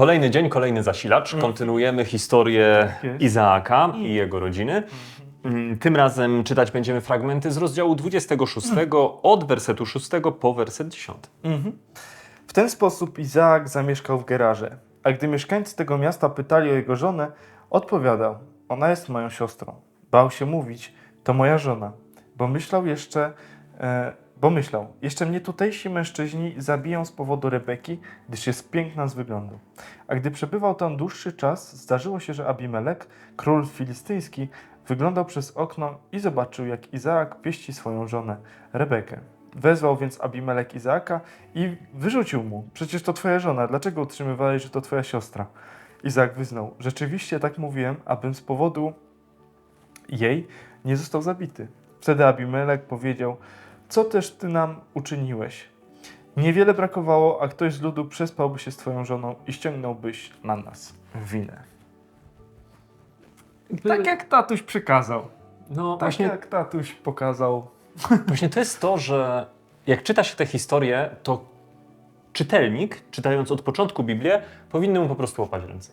Kolejny dzień, kolejny zasilacz. Kontynuujemy historię Tak. Izaaka i jego rodziny. Mm, Tym razem czytać będziemy fragmenty z rozdziału 26 od wersetu 6 po werset 10. W ten sposób Izaak zamieszkał w Gerarze. A gdy mieszkańcy tego miasta pytali o jego żonę, odpowiadał: Ona jest moją siostrą. Bał się mówić: To moja żona, bo myślał jeszcze, e, bo myślał, jeszcze mnie tutejsi mężczyźni zabiją z powodu Rebeki, gdyż jest piękna z wyglądu. A gdy przebywał tam dłuższy czas, zdarzyło się, że Abimelek, król filistyński, wyglądał przez okno i zobaczył, jak Izaak pieści swoją żonę, Rebekę. Wezwał więc Abimelek Izaaka i wyrzucił mu. Przecież to twoja żona, dlaczego utrzymywałeś, że to twoja siostra? Izaak wyznał, rzeczywiście tak mówiłem, abym z powodu jej nie został zabity. Wtedy Abimelek powiedział, co też ty nam uczyniłeś? Niewiele brakowało, a ktoś z ludu przespałby się z twoją żoną i ściągnąłbyś na nas winę. Tak jak tatuś przykazał. No Tak właśnie, jak tatuś pokazał. właśnie to jest to, że jak czyta się tę historię, to czytelnik, czytając od początku Biblię, powinny mu po prostu łapać ręce.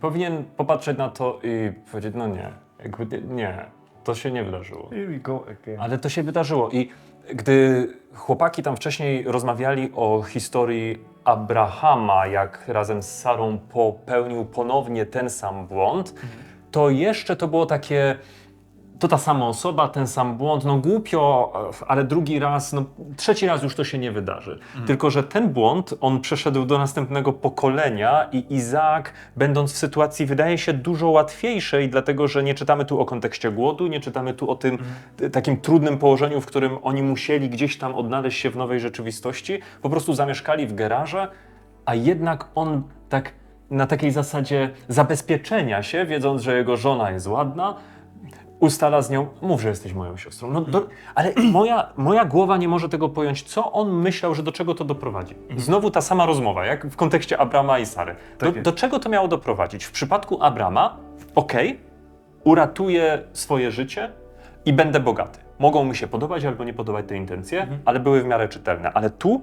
Powinien popatrzeć na to i powiedzieć, no nie, jakby nie, nie, to się nie wydarzyło. Here we go again. Ale to się wydarzyło i gdy chłopaki tam wcześniej rozmawiali o historii Abrahama, jak razem z Sarą popełnił ponownie ten sam błąd, to jeszcze to było takie, to ta sama osoba, ten sam błąd, no głupio, ale drugi raz, no trzeci raz już to się nie wydarzy. Tylko, że ten błąd, on przeszedł do następnego pokolenia i Izaak, będąc w sytuacji, wydaje się dużo łatwiejszej, dlatego, że nie czytamy tu o kontekście głodu, nie czytamy tu o tym t- takim trudnym położeniu, w którym oni musieli gdzieś tam odnaleźć się w nowej rzeczywistości, po prostu zamieszkali w garaże, a jednak on tak na takiej zasadzie zabezpieczenia się, wiedząc, że jego żona jest ładna, ustala z nią, mów, że jesteś moją siostrą. No, do, ale moja, moja głowa nie może tego pojąć, co on myślał, że do czego to doprowadzi. Znowu ta sama rozmowa, jak w kontekście Abrama i Sary. Do, Tak do czego to miało doprowadzić? W przypadku Abrama, okej, uratuję swoje życie i będę bogaty. Mogą mi się podobać albo nie podobać te intencje, ale były w miarę czytelne. Ale tu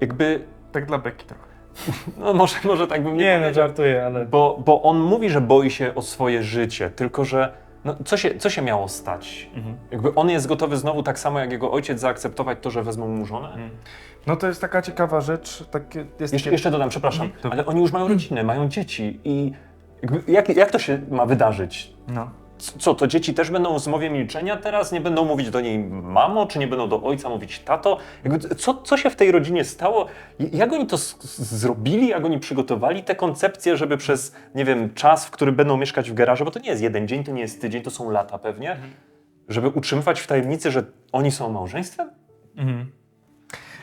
jakby, Tak dla Beki trochę. no może, może tak bym nie, Nie, no żartuję, ale... Bo, bo on mówi, że boi się o swoje życie, tylko że no, co, się, co się miało stać? Jakby on jest gotowy znowu tak samo jak jego ojciec zaakceptować to, że wezmą mu żonę? No to jest taka ciekawa rzecz, takie, jest Jeszcze, takie... jeszcze dodam, przepraszam, Mhm. ale oni już mają rodzinę, mają dzieci i jakby, jak, jak to się ma wydarzyć? No. Co, to dzieci też będą w zmowie milczenia teraz? Nie będą mówić do niej mamo, czy nie będą do ojca mówić tato? Jakby, co, co się w tej rodzinie stało? Jak oni to zrobili? Jak oni przygotowali te koncepcje, żeby przez, nie wiem, czas, w którym będą mieszkać w garażu, bo to nie jest jeden dzień, to nie jest tydzień, to są lata pewnie, żeby utrzymywać w tajemnicy, że oni są małżeństwem?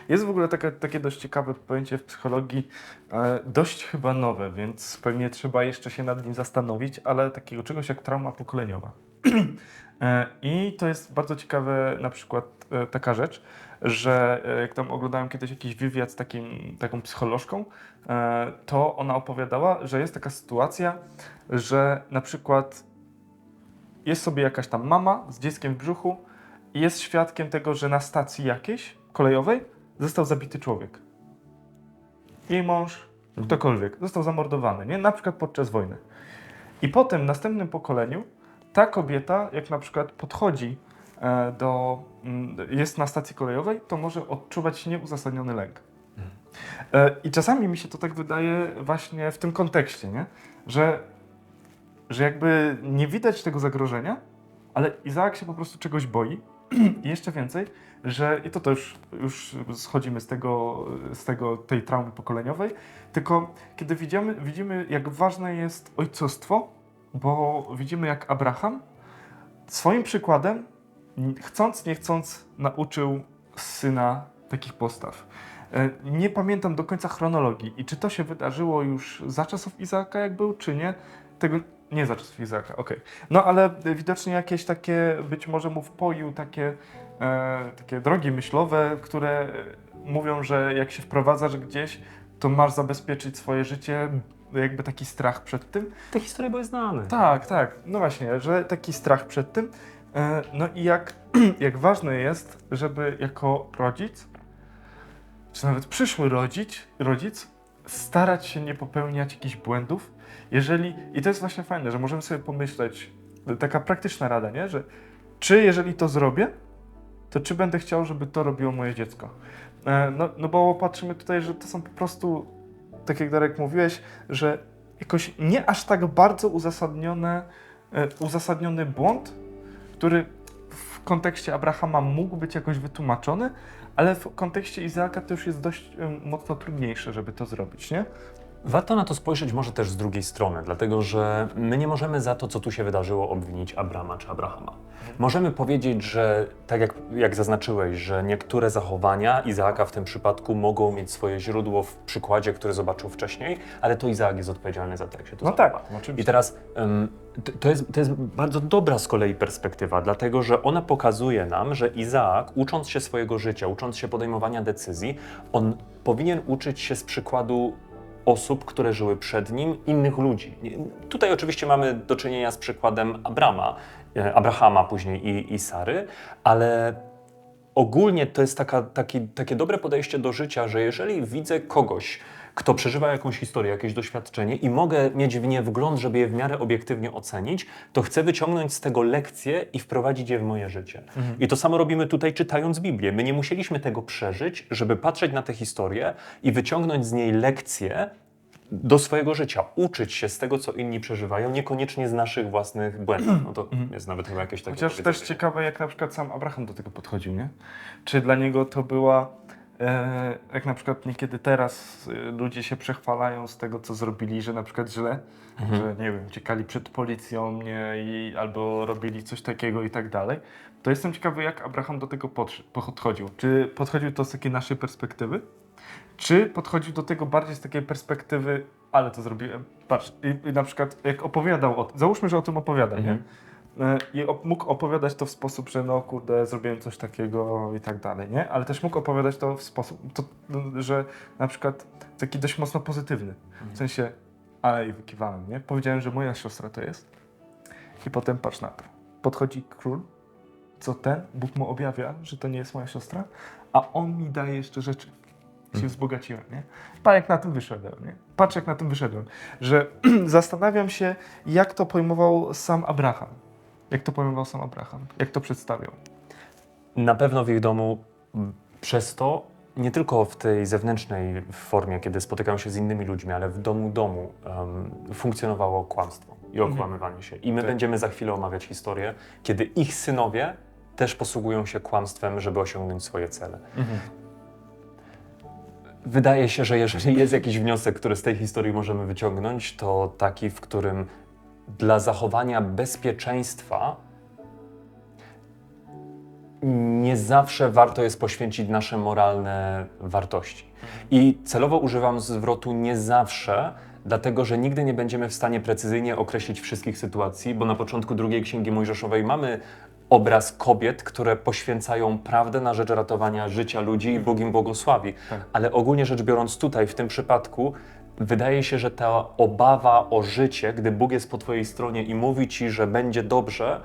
Jest w ogóle takie dość ciekawe pojęcie w psychologii, e, dość chyba nowe, więc pewnie trzeba jeszcze się nad nim zastanowić, ale takiego czegoś jak trauma pokoleniowa. E, I to jest bardzo ciekawe na przykład e, taka rzecz, że e, jak tam oglądałem kiedyś jakiś wywiad z takim, taką psycholożką, e, to ona opowiadała, że jest taka sytuacja, że na przykład jest sobie jakaś tam mama z dzieckiem w brzuchu i jest świadkiem tego, że na stacji jakiejś kolejowej został zabity człowiek. Jej mąż, ktokolwiek, został zamordowany, nie? Na przykład podczas wojny. I potem w następnym pokoleniu ta kobieta, jak na przykład podchodzi e, do, mm, jest na stacji kolejowej, to może odczuwać nieuzasadniony lęk. E, I czasami mi się to tak wydaje właśnie w tym kontekście, nie? Że, że jakby nie widać tego zagrożenia, ale Izaak się po prostu czegoś boi. I jeszcze więcej, że i to, to już, już schodzimy z tego, z tego, tej traumy pokoleniowej, tylko kiedy widzimy, widzimy, jak ważne jest ojcostwo, bo widzimy, jak Abraham swoim przykładem, chcąc, nie chcąc, nauczył syna takich postaw. E, Nie pamiętam do końca chronologii i czy to się wydarzyło już za czasów Izaaka, jak był, czy nie. Tego nie za czasów Izaaka, okej. No ale widocznie jakieś takie, być może mu wpoił takie, e, takie drogi myślowe, które mówią, że jak się wprowadzasz gdzieś, to masz zabezpieczyć swoje życie, jakby taki strach przed tym. Te historie były znane. Tak, tak. No właśnie, że taki strach przed tym. E, No i jak, jak ważne jest, żeby jako rodzic, czy nawet przyszły rodzic, rodzic, starać się nie popełniać jakichś błędów. Jeżeli, i to jest właśnie fajne, że możemy sobie pomyśleć, taka praktyczna rada, nie? że czy jeżeli to zrobię, to czy będę chciał, żeby to robiło moje dziecko? E, No, no bo patrzymy tutaj, że to są po prostu, tak jak Darek mówiłeś, że jakoś nie aż tak bardzo uzasadnione, e, uzasadniony błąd, który w kontekście Abrahama mógł być jakoś wytłumaczony, ale w kontekście Izaaka to już jest dość mocno trudniejsze, żeby to zrobić, nie? Warto na to spojrzeć może też z drugiej strony, dlatego że my nie możemy za to, co tu się wydarzyło, obwinić Abrama czy Abrahama. Możemy powiedzieć, że tak jak, jak zaznaczyłeś, że niektóre zachowania Izaaka w tym przypadku mogą mieć swoje źródło w przykładzie, który zobaczył wcześniej, ale to Izaak jest odpowiedzialny za to, jak się to No zachowa. tak, oczywiście. I teraz ym, to, to, jest, to jest bardzo dobra z kolei perspektywa, dlatego że ona pokazuje nam, że Izaak, ucząc się swojego życia, ucząc się podejmowania decyzji, on powinien uczyć się z przykładu osób, które żyły przed nim, innych ludzi. Tutaj oczywiście mamy do czynienia z przykładem Abrama, e, Abrahama później i, i Sary, ale ogólnie to jest taka, taki, takie dobre podejście do życia, że jeżeli widzę kogoś, kto przeżywa jakąś historię, jakieś doświadczenie i mogę mieć w nie wgląd, żeby je w miarę obiektywnie ocenić, to chcę wyciągnąć z tego lekcje i wprowadzić je w moje życie. I to samo robimy tutaj czytając Biblię. My nie musieliśmy tego przeżyć, żeby patrzeć na tę historię i wyciągnąć z niej lekcje do swojego życia, uczyć się z tego, co inni przeżywają, niekoniecznie z naszych własnych błędów. No to jest nawet chyba jakieś takie Chociaż też ciekawe, jak na przykład sam Abraham do tego podchodził, nie? Czy dla niego to była, jak na przykład niekiedy teraz e, ludzie się przechwalają z tego, co zrobili, że na przykład źle, że nie wiem, uciekali przed policją, nie, i, albo robili coś takiego i tak dalej, to jestem ciekawy, jak Abraham do tego podchodził. Czy podchodził to z takiej naszej perspektywy? Czy podchodził do tego bardziej z takiej perspektywy, ale to zrobiłem, patrz, i, i na przykład jak opowiadał o tym, załóżmy, że o tym opowiada, nie? E, I op- mógł opowiadać to w sposób, że no kurde, zrobiłem coś takiego i tak dalej, nie? Ale też mógł opowiadać to w sposób, to, że na przykład taki dość mocno pozytywny. W sensie, ale i wykiwałem, nie? Powiedziałem, że moja siostra to jest. I potem patrz na to. Podchodzi król, co ten, Bóg mu objawia, że to nie jest moja siostra, a on mi daje jeszcze rzeczy. Się wzbogaciłem, nie? Patrz jak na tym wyszedłem, nie? Patrz jak na tym wyszedłem. Że zastanawiam się, jak to pojmował sam Abraham. Jak to pojmował sam Abraham? Jak to przedstawiał? Na pewno w ich domu przez to, nie tylko w tej zewnętrznej formie, kiedy spotykają się z innymi ludźmi, ale w domu domu em, funkcjonowało kłamstwo i okłamywanie się. I my Tak. będziemy za chwilę omawiać historię, kiedy ich synowie też posługują się kłamstwem, żeby osiągnąć swoje cele. Wydaje się, że jeżeli jest jakiś wniosek, który z tej historii możemy wyciągnąć, to taki, w którym dla zachowania bezpieczeństwa nie zawsze warto jest poświęcić nasze moralne wartości. I celowo używam zwrotu nie zawsze, dlatego że nigdy nie będziemy w stanie precyzyjnie określić wszystkich sytuacji, bo na początku drugiej księgi Mojżeszowej mamy obraz kobiet, które poświęcają prawdę na rzecz ratowania życia ludzi i Bóg im błogosławi. Tak. Ale ogólnie rzecz biorąc, tutaj w tym przypadku wydaje się, że ta obawa o życie, gdy Bóg jest po Twojej stronie i mówi Ci, że będzie dobrze,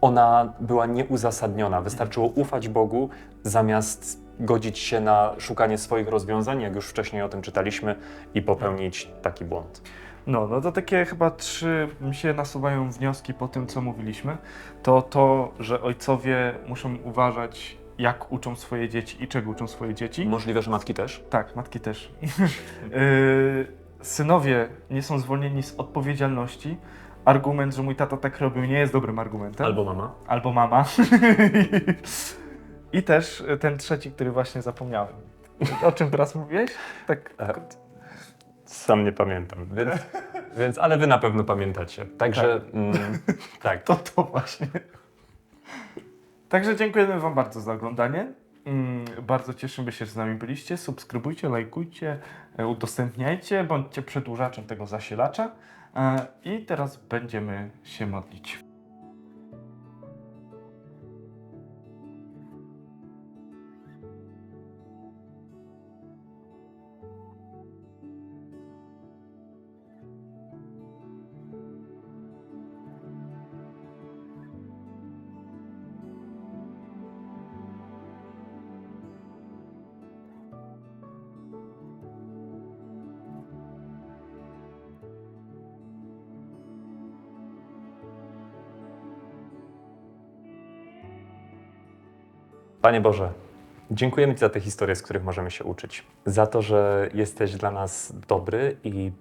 ona była nieuzasadniona. Wystarczyło ufać Bogu, zamiast godzić się na szukanie swoich rozwiązań, jak już wcześniej o tym czytaliśmy, i popełnić taki błąd. No, no to takie chyba trzy mi się nasuwają wnioski po tym, co mówiliśmy. To to, że ojcowie muszą uważać, jak uczą swoje dzieci i czego uczą swoje dzieci. Możliwe, że matki też? Tak, matki też. Yy, synowie nie są zwolnieni z odpowiedzialności. Argument, że mój tata tak robił, nie jest dobrym argumentem. Albo mama? Albo mama. I też ten trzeci, który właśnie zapomniałem. O czym teraz mówiłeś? Tak. E, Sam nie pamiętam, więc, więc ale wy na pewno pamiętacie. Także mm, tak. To to właśnie. Także dziękujemy Wam bardzo za oglądanie. Mm, Bardzo cieszymy się, że z nami byliście. Subskrybujcie, lajkujcie, e, udostępniajcie, bądźcie przedłużaczem tego zasilacza. E, I teraz będziemy się modlić. Panie Boże, dziękujemy Ci za te historie, z których możemy się uczyć. Za to, że jesteś dla nas dobry i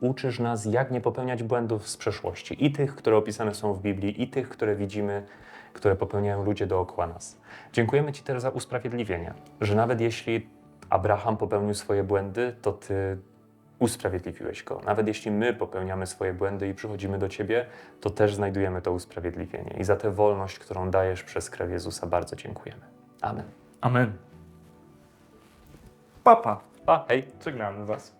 uczysz nas, jak nie popełniać błędów z przeszłości. I tych, które opisane są w Biblii, i tych, które widzimy, które popełniają ludzie dookoła nas. Dziękujemy Ci też za usprawiedliwienie, że nawet jeśli Abraham popełnił swoje błędy, to Ty usprawiedliwiłeś go. Nawet jeśli my popełniamy swoje błędy i przychodzimy do Ciebie, to też znajdujemy to usprawiedliwienie. I za tę wolność, którą dajesz przez krew Jezusa, bardzo dziękujemy. Amen. Amen. Papa. Pa, hej! Żegnamy Was.